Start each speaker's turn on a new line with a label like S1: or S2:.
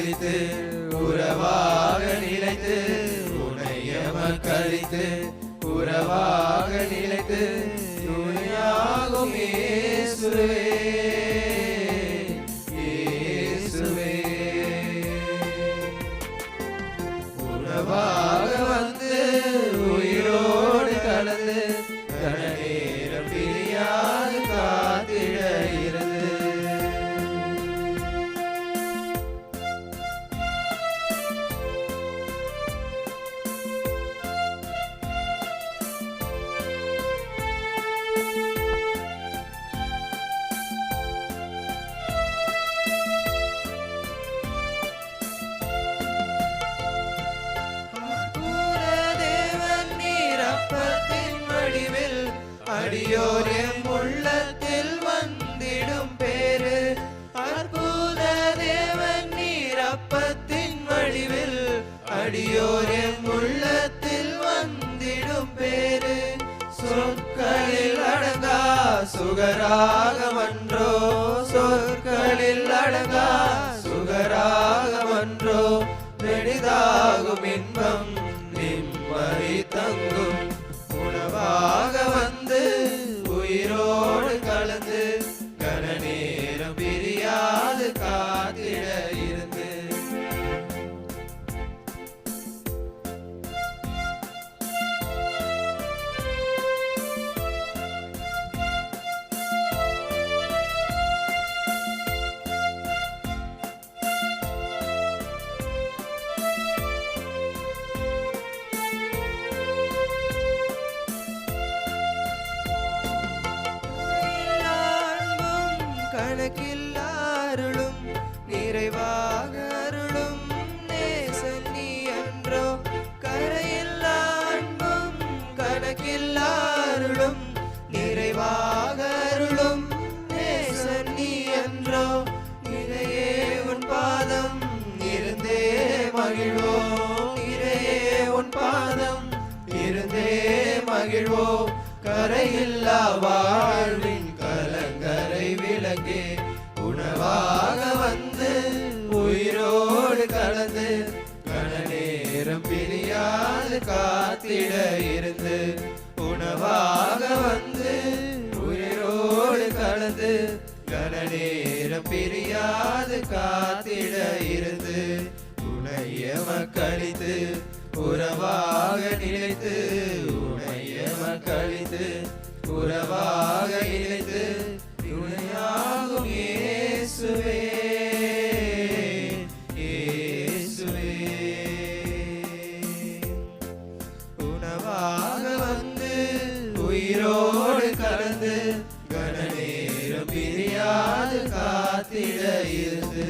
S1: மக்களித்து உறவாக நிலைத்து உனையம மக்களித்து உறவாக நிலைத்து துணையாகும் இயேசுவே அடியோர் எம் உள்ளத்தில் வந்திடும் பேரு. அற்புத தேவன் நீர் அப்பத்தின் வடிவில். அடியோர் எம் உள்ளத்தில் வந்திடும் பேரு. சொற்களில் அடங்கா சுகராகமன்றோ சொற்களில் அடங்கா சுகராகமன்றோ நெடிதாகும் இன்பம் நிம்மதி தங்கும். உணவாக நிறைவாக நேசன் நீ அன்றோ. கரையில்லா அன்பும் கணக்கில்லாருளும் நிறைவாக நேசன் நீ அன்றோ. நிறையே உன் பாதம் இருந்தே மகிழ்வோம் நிறையே உன் பாதம் இருந்தே மகிழ்வோம் கரையில்லா வாழ்வின் கலங்கரை விளக்கே உணவா காத்திட இருந்து உணவாக வந்து உயிரோடு கலந்து கன நேரம் பிரியாது காத்திட இருந்து உனையம கழித்து உறவாக நிலைத்து உனையம கழித்து உறவாக நிலை பத்திட இருந்து